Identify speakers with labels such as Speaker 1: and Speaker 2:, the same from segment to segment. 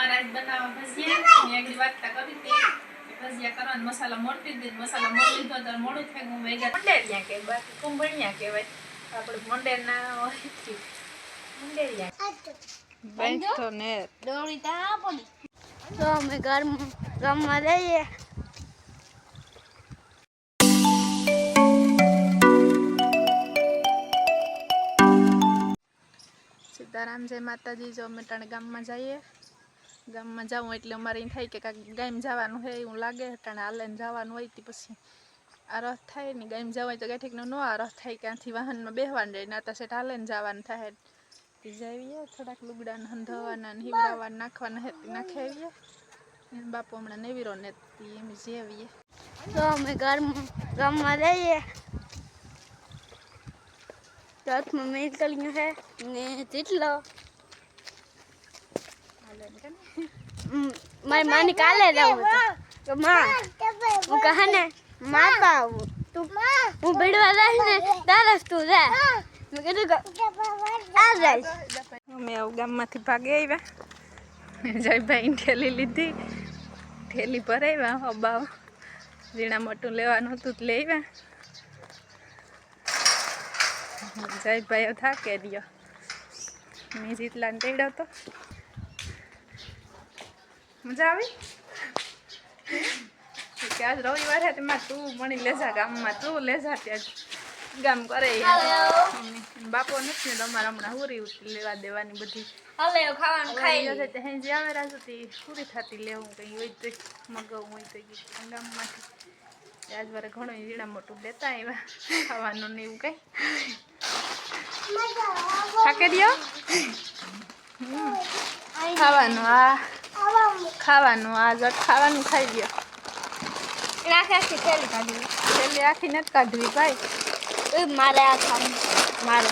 Speaker 1: અમારે બનાવવા ભજીયા. મેં આગળ વાતતા કરી કે ભજીયા કરવાનો મસાલા મોરતી દીધ મસાલા મોરી લીધો તો મોડું થઈ ગયું. વેગા મંડેરિયા કે બાકી કુંભણિયા કહેવાય. આપણે મંડેર ના હોય. મંડેરિયા.
Speaker 2: બેઠો ને.
Speaker 3: દોડી તા પડી તો અમે ઘર ગામમાં રહીએ.
Speaker 1: સીતારામ જય માતાજી જો અમે ત્રણ ગામમાં જઈએ. ગામમાં જાઉં એટલે અમારે એમ થાય કે કાંઈક ગામ જવાનું હોય એવું લાગે, ટાણે હાલે જવાનું હોય તે પછી. આ રથ થાય ને ગામ જવાય તો કાંઈ નો આ રથ થાય ક્યાંથી વાહનમાં બેહવાનું રહે નાતા સેટ હાલે ને જવાનું થાય. જાવીએ થોડાક લુગડાને હંધાવાના ને હિવડાવવા નાખવાના હે નાખી આવીએ. બાપુ હમણાં નેવીરો ને એમ જેવીએ
Speaker 3: તો અમે ગામ, ગામમાં રહીએ. તો હાથમાં મેકલ્યું હે ને જેટલો
Speaker 1: હાલે ને કાં?
Speaker 3: મ, મારી માની કાલે જવું હું કહે ને માં આવું. તું, હું ભીડવા જઈશ ને તારે તું જા. મેં કીધું
Speaker 1: અમે આવું ગામમાંથી ભાગે આવ્યા. જયભાઈ ઠેલી લીધી. ઠેલી પર આવ્યા અબાવ ઝીણા મોટું લેવાનું હતું તો લઈ આવ્યા. જયભાઈ થાકે રહ્યો મેં જીતલાને તેડ્યો તો. મજા આવી? કે આજ રવિવાર હે તેમાં તું મણી લેજા ગામમાં તું લેજા ત્યાં. ગામ કરે બાપો નથી ને તમારે હમણાં હુરી લેવા દેવાની બધી.
Speaker 3: હલે ખાવાનું ખાઈ
Speaker 1: લે. છે હે હેંજી આવે રાજુતી પૂરી થતી લેવું કંઈ હોય તો મગાવવું હોય તો ગામમાંથી. આજ વારે ઘણો ઝીણા મોટું લેતા આવ્યા ખાવાનું ને એવું કંઈ. થાકે દ્યો ખાવાનું આ ખાવાનું. આ જટ ખાવાનું ખાઈ ગયો
Speaker 3: નાખે આખી થેલી કાઢી
Speaker 1: છેલ્લે આખી નથી કાઢવી ભાઈ.
Speaker 3: એ મારે આ ખાવાનું. મારે.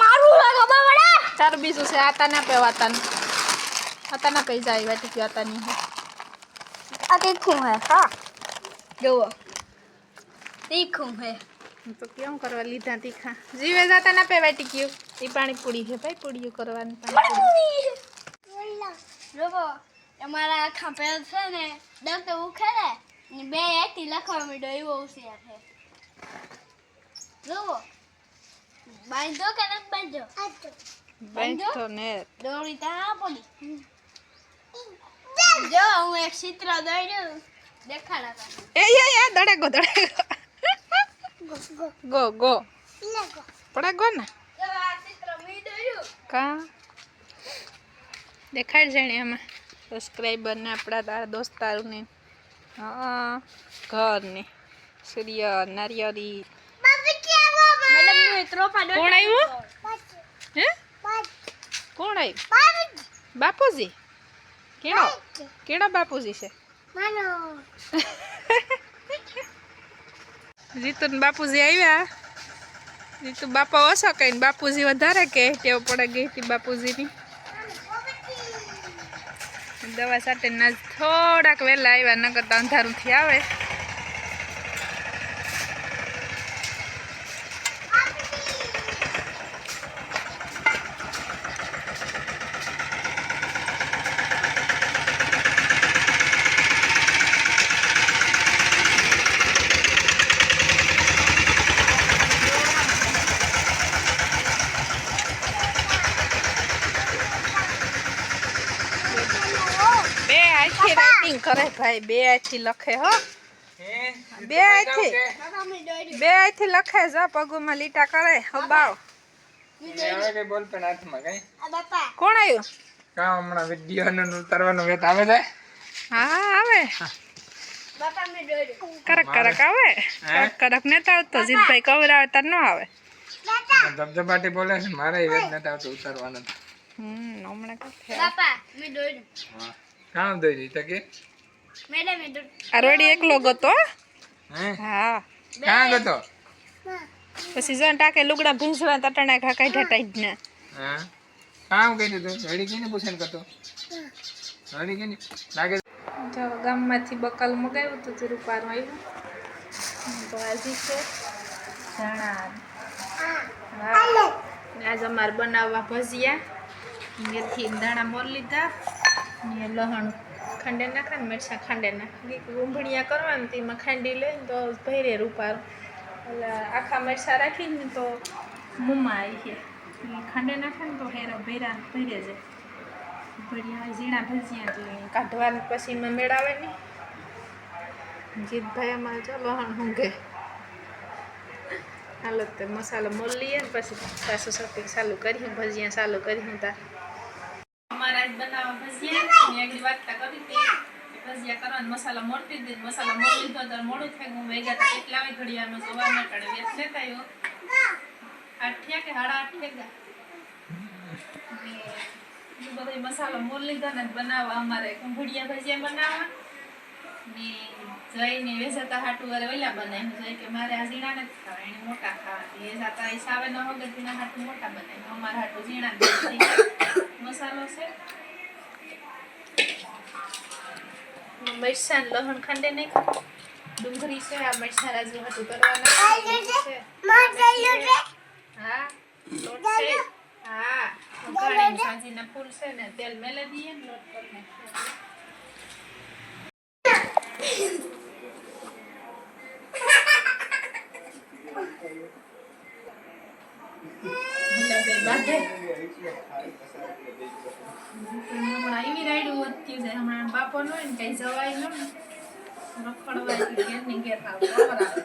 Speaker 3: મારું લાગો
Speaker 1: બીજું છે આતા ના પેવાતા આતા ના પૈસા આવ્યા ટીકી આતા નહીં
Speaker 3: આ તીખું હે હા. જુઓ. તીખું હે.
Speaker 1: તો કેમ કરવા લીધા તીખા? જીવે જાતા ના પેવાય ટીક્યું એ પાણી પૂરી છે ભાઈ પૂરીયું કરવાની પાણીપુરી.
Speaker 3: જુઓ અમારા આખા પેલ છે ને દસ ઉખેડે ને બે એકથી લખવા માંડ્યો એવો હોશિયાર છે. જુઓ બાંધો કે ન બાંધો
Speaker 1: બાંધો ને.
Speaker 3: દોડી તા પડી જો હું એક ચિત્ર દોર્યું. દેખાડા
Speaker 1: એ એ એ દડે ગો દડે ગો. ગો. પડે ગો ને
Speaker 3: જો આ ચિત્ર મેં દોડ્યું
Speaker 1: કા? દેખાડ જાણે એમાં સબસ્ક્રાઈબર આપણા તારા દોસ્તારોને હા ઘરને. સૂર્ય નારિયેળી.
Speaker 3: મેડમનું ત્રોફા
Speaker 1: કોણ આવ્યું? હે? કોણ આવ્યું? બાપુજી? કેળો કેળા બાપુજી છે? જીતુન બાપુજી આવ્યા. જીતુ બાપા ઓછો કઈ બાપુજી વધારે કે ટેવ પડે ગઈ બાપુજીની. દવા સાથે ના થોડાક વહેલા આવ્યા નગર તો અંધારુંથી આવે. કરે ભાઈ બેથી લખે હો. બેથી બેથી લખે જો પગુમાં લીટા કરે હબાવ. કોણ આવ્યું
Speaker 4: કાં હમણાં વીડિયો નું ઉતારવાનું વેત આવે છે?
Speaker 1: હા આવે.
Speaker 3: બાપા મેં દોડ્યું.
Speaker 1: કરક કરક આવે. કરક કરક નેતા આવતો. જીતભાઈ કવરાવે તાર ન આવે.
Speaker 4: ધબધબાટી બોલે છે મારે વેત નેતા આવતું ઉતારવાનો.
Speaker 1: હમ હમણાં કાંઈ
Speaker 3: બાપા મેં દોડ્યું.
Speaker 4: હા. કામ દઈ દીધી કે?
Speaker 1: રોડી એકલો ગતો
Speaker 4: હે.
Speaker 1: હા?
Speaker 4: કાં ગતો?
Speaker 1: પછી જો ટાકે લુગડા ભીંસવા તટણા ખા કાઢ્યા ટાઈટ ને.
Speaker 4: હા? કામ કહી દીધું રેડી કેને પૂછે કરતો? રેડી કેને? લાગે
Speaker 1: જો ગામમાંથી બકલ મગાવ્યું હતું તે રૂપારું આવ્યું. ભાજી છે ધણા. હા આજ અમારે બનાવવા ભજીયા. મેથી દાણા મોર લીધા ને લહણ ખાંડે નાખે ને મરચાં ખાંડે નાખે ઊંભણિયા કરવાનું તો એમાં ખાંડી લઈને તો ભૈરે રૂપારું. એટલે આખા મરચાં રાખીને તો મૂમાં આવી એટલે ખાંડે નાખે ને તો હેરા ભૈરા ભૈરે જાય. ભૈયા ઝીણા ભજીયા જોઈએ કાઢવાનું પછી એમાં મેળાવે નહીં જીતભાઈ અમારે, ચાલો, હણ ઊંઘે હાલો, તે મસાલો મોલ લઈએ પછી સાસુ શોપિંગ ચાલુ કર્યું ભજીયા ચાલુ હું તાર. અમારે આજ બનાવવા ભજીયા. મેં આગળ વાતતા કરી હતી ભજીયા કરવાનો મસાલા મોરતી દીધી મસાલો મોર લીધો તો મોડું થઈ ગયું વેગા તો કેટલા વાગે ઘડિયાળમાં સવાર ના કાઢે વેચ લેતા આવ્યો આઠ થયા કે સાડા આઠ થયા? ને એ બધો મસાલો મોર લીધો ને બનાવવા અમારે ઘડિયા ભજીયા બનાવવા. ને જઈને વેસાતા હાટું વારે ઓલા બનાવ્યું જઈ કે મારે આ ઝીણા નથી ખાવા એને મોટા ખાવા એ સાતા એ સાવે ન વગર તેના હાટું મોટા બનાવ્યું અમારા હાટું ઝીણા મસાલો છે? મરચાં લહણ ખાંડે નહીં ડુંગળી છે આ મરચાં રાજુ હાટું કરવાના હા લોટ છે. હા વઘારીને સાંજીના ફૂલ છે ને તેલ મેલે દઈએ ને લોટ કરી જાય હમણાં બાપો નો હોય ને કઈ જવાય ન રખડવાય કે ઘેરની ઘેર હાવ ખબર આવે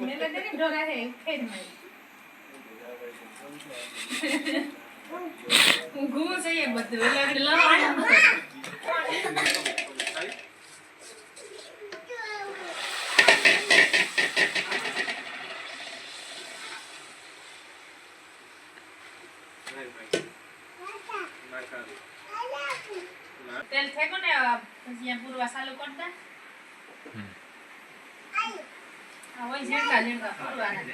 Speaker 1: મેલે ને ઢોરા હે, ખેડમાં. ઊંઘવું જોઈએ બધું એટલે આગળ લવાય ન. તેલ ફેંકો ને આ પૂરવા ચાલુ કરી દે. હા હોય ઝીણકા ઝીણકા પૂરવાના.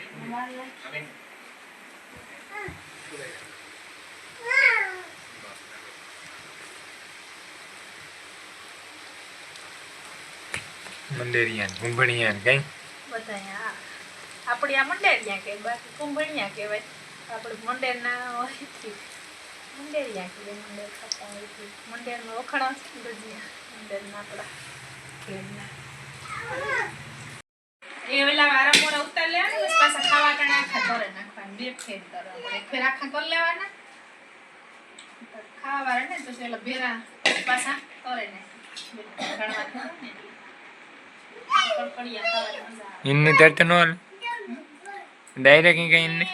Speaker 4: મંડેરિયાન કુંભણિયાન કઈ?
Speaker 1: બધા આ આપણી આ મંડેરિયા કે બાકી કુંભણિયા કહેવાય. આપણે મંડેરના હોય મંડેરિયા કહેવાય મંડેર ખાતા હોયથી મંડેરમાં વખણા છે ને ભજીયા મંડેરના આપણા ઘેરના એ વેલા વારા મોડા ઉતાર લેવાના બસ પાછા ખાવા ટાણે આખા તરે નાખવાના બે ફેર કરવા એક ફેર આખા કરી લેવાના ખાવા વાળા ને પછી ઓલા ભેરા પાછા થાય ને
Speaker 4: ઇનની તરત નો ડાયરેક્ટ કઈ ઇનને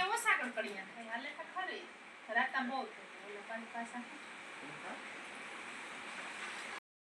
Speaker 1: રાતા બહુ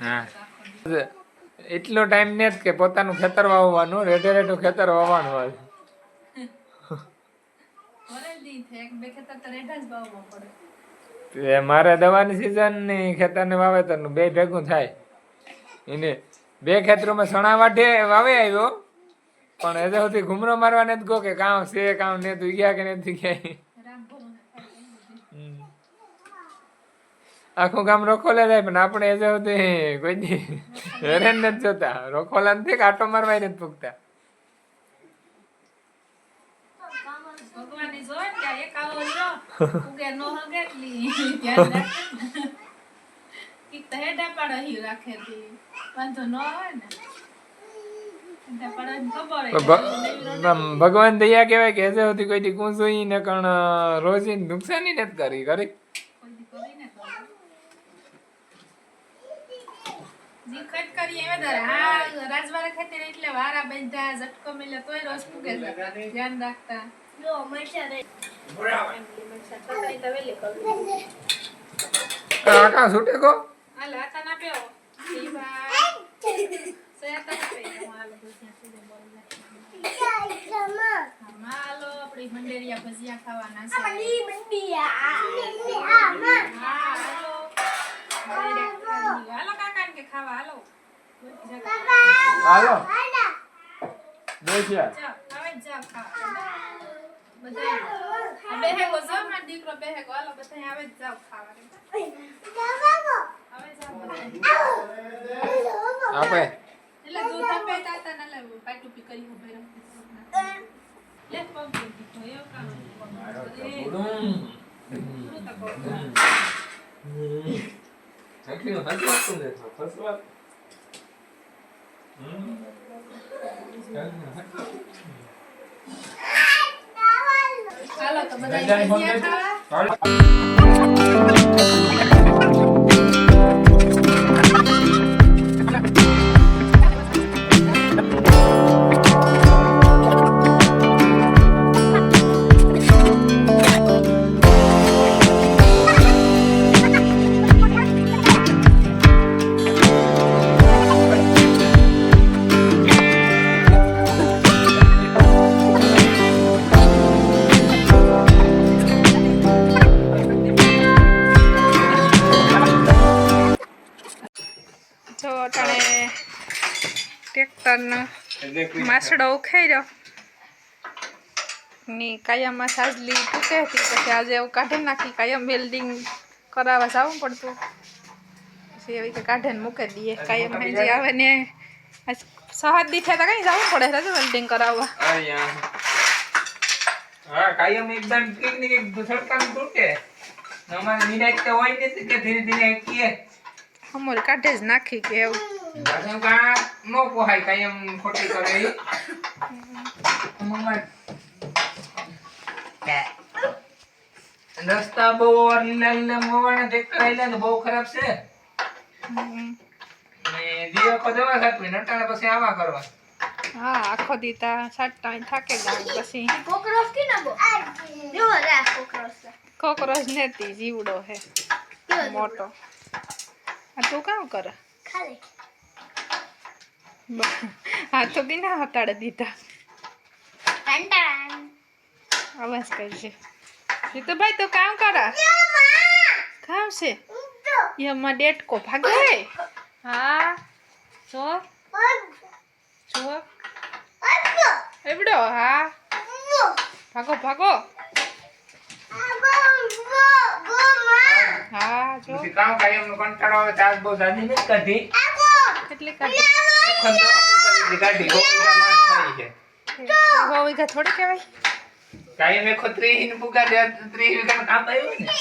Speaker 4: હા. એટલો ટાઈમ ને જ કે પોતાનું ખેતર વાવવાનું રેઢે રેઢું ખેતર વાવવાનું હોય. એ મારે દવાની સિઝનની ખેતર ને વાવેતરનું બે ભેગું થાય. એને બે ખેતરોમાં સણા વાઢે વાવે આવ્યો પણ હજુ સુધી ઘુમરો મારવા જ કહો કે કામ છે કામ ને તું ગયા કે નથી ગયા
Speaker 1: રામ ભરોને થાય કઈ બધી.
Speaker 4: હમ. આખું ગામ રોખોલે જાય પણ આપણે એ સુધી કોઈ દી હેરેન નથી જોતા. રોખોલા નથી કાંટો મારવાય મારવા નથી પૂગતા.
Speaker 1: જોવે
Speaker 4: ભગવાન દયા કેવાય કે હજુ સુધી કોઈ કુંસુઈ ને કણ રોજી નુકસાની નથી કરી કરી
Speaker 1: કોઈ દી કરીને તો. જી ખટ કરી એવે દર. હા, રાજવારે ખાતે એટલે વારા બાંધ્યા, ઝટકો મેલ્યો તોય રસ ફૂગે છે. ધ્યાન રાખતા. ચટણી તો વહેલી કરવી.
Speaker 4: આ કાં છૂટે કો?
Speaker 1: હાલ, હાથા ના પેવો. હાલો આપણે મંડેરિયા ભજીયા ખાવાના છે. હા હાલો. હાલો કાકા. કે ખાવા હાલો.
Speaker 4: હાલો. બેસ્યા
Speaker 1: હવે જા ખાવા. બેહેગો જાઓ મારો દીકરો બેહેગો હાલો બધા આવે જ જાવ ખાવા. હવે જાઓ. બધા
Speaker 4: આપે.
Speaker 1: એટલે દૂધ આપે તાતા ના લેવું પાટું પી કરી ઉભે લે પગ એવું કામ.
Speaker 4: એટલી હસવાતું દેખો હસવાત
Speaker 1: હાલો તો બધા ખાવા
Speaker 2: ટ્રેક્ટરનો માસડો ઉખાઈ રહ્યો ની કાયમમાં સાજલી તૂટે હતી પછી આજે એવું કાઢી નાખી કાયમ વેલ્ડિંગ કરાવવા જવું પડતું. પછી એવી રીતે કાઢીને મૂકી દઈએ. કાયમ જે આવે ને સહાદ દીઠે તો કઈ જવું પડે છે વેલ્ડિંગ કરાવવા.
Speaker 4: હા કાયમ એકદમ કંઈક ને કંઈક સડકાનું તૂટે. અમારે નિરાશ તો હોય નથી કે ધીરે ધીરે કીએ
Speaker 2: અમૂલ કાઢે જ નાખી કે એવું.
Speaker 4: કા નો પોહાય કાયમ ખોટી કરે ઈ. મમ્મા. રસ્તા બહુ લીલા લીલા દેખાય ટ્રેક્ટર ને બહુ ખરાબ છે.
Speaker 2: હમ.
Speaker 4: ને દીવકો દવા ખાતવી નટાણા પછી આવા કરવા.
Speaker 2: હા આખો દીતા સાતટા થાકે ગયા પછી.
Speaker 3: કોકરોચ કે ના બો? જો રે કોકરોચ.
Speaker 2: કોકરોચ નથી જીવડો હે મોટો. આ તું કામ કરે?
Speaker 3: ખાલી.
Speaker 2: બ- હા તો બી ના હટાડે દીધા અવાજ કરશે જીતુભાઈ તું કામ કરા. કામ છે? એમાં ડેટકો ભાગે હા જો. જો. એવડો હા. ભાગો ભાગો. હા જો.
Speaker 4: કામ કાયમ નો કંટાળો આવે તો આજ બહુ જાજી નથી કાઢી.
Speaker 2: એટલે કાઢી.
Speaker 4: બહુ જાજી કાઢી ગોવિંદા
Speaker 2: થોડી કહેવાય.
Speaker 4: કાયમ એકો ત્રીસ ને પુગા દે ત્રીસ વીઘાનું કામ આવ્યું ને?